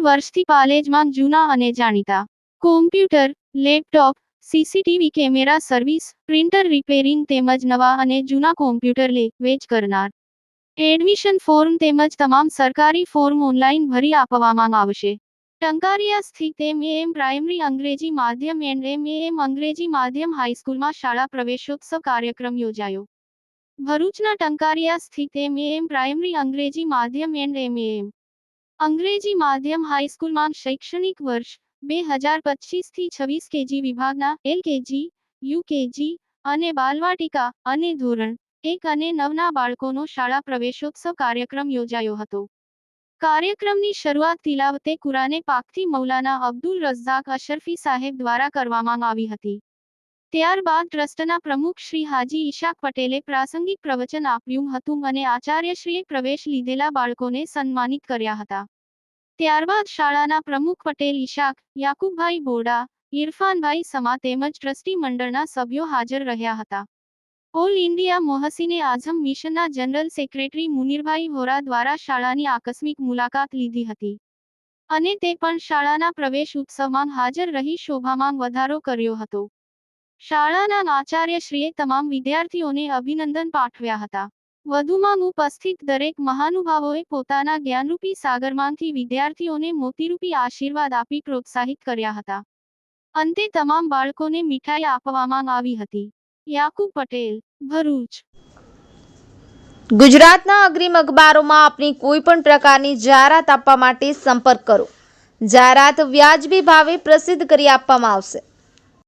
વર્ષથી પાલેજમાં જૂના અને જાણીતા. Computer laptop CCTV camera service printer repairing તેમજ નવા અને જૂના કોમ્પ્યુટર લે, વેચ કરનાર. એડમિશન ફોર્મ તેમજ તમામ સરકારી ફોર્મ ઓનલાઈન ભરી આપવામાં આવશે. ટંકારિયા સ્થિત એમ એમ પ્રાઇમરી અંગ્રેજી માધ્યમ એન્ડ એમ એમ અંગ્રેજી માધ્યમ હાઈસ્કૂલમાં શાળા પ્રવેશોત્સવ કાર્યક્રમ યોજાયો. ભરૂચના ટંકારિયા સ્થિત એમ એમ પ્રાઇમરી અંગ્રેજી માધ્યમ એન્ડ એમ એમ અંગ્રેજી માધ્યમ હાઈસ્કૂલમાં શૈક્ષણિક વર્ષ બે હજાર પચીસથી છવ્વીસ કેજી વિભાગના એલકેજી યુકેજી અને બાલવાટિકા અને ધોરણ એક અને નવના બાળકોનો શાળા પ્રવેશોત્સવ કાર્યક્રમ યોજાયો હતો. કાર્યક્રમની શરૂઆત તિલાવતે કુરાને પાકથી મૌલાના અબ્દુલ રઝાક અશરફી સાહેબ દ્વારા કરવામાં આવી હતી. ત્યારબાદ ટ્રસ્ટના પ્રમુખ શ્રી હાજી ઈશાક પટેલે પ્રાસંગિક પ્રવચન આપ્યું હતું અને આચાર્યશ્રીએ પ્રવેશ લીધેલા બાળકોને સન્માનિત કર્યા હતા. ત્યારબાદ શાળાના પ્રમુખ પટેલ ઈશાક, યાકુબભાઈ બોડા ઇરફાનભાઈ સમા તેમજ ટ્રસ્ટી મંડળના સભ્યો હાજર રહ્યા હતા. ઓલ ઇન્ડિયા મોહસીને આઝમ મિશનના જનરલ સેક્રેટરી મુનિરભાઈ હોરા દ્વારા શાળાની આકસ્મિક મુલાકાત લીધી હતી. અને તે પણ શાળાના પ્રવેશ ઉત્સવમાં હાજર રહી શોભામાં વધારો કર્યો હતો. શાળાના આચાર્યશ્રીએ તમામ વિદ્યાર્થીઓને અભિનંદન પાઠવ્યા હતા. વધુમાં ઉપસ્થિત દરેક મહાનુભાવોએ પોતાના જ્ઞાનરૂપી સાગરમાંથી વિદ્યાર્થીઓને મોતીરૂપી આશીર્વાદ આપી પ્રોત્સાહિત કર્યા હતા. અંતે તમામ બાળકોને મીઠાઈ આપવામાં આવી હતી. યાકુબ પટેલ, ભરૂચ. ગુજરાતના અગ્રીમ અખબારોમાં આપની કોઈ પણ પ્રકારની જાહેરાત આપવા માટે સંપર્ક કરો. જાહેરાત વ્યાજબી ભાવે પ્રસિદ્ધ કરી આપવામાં આવશે.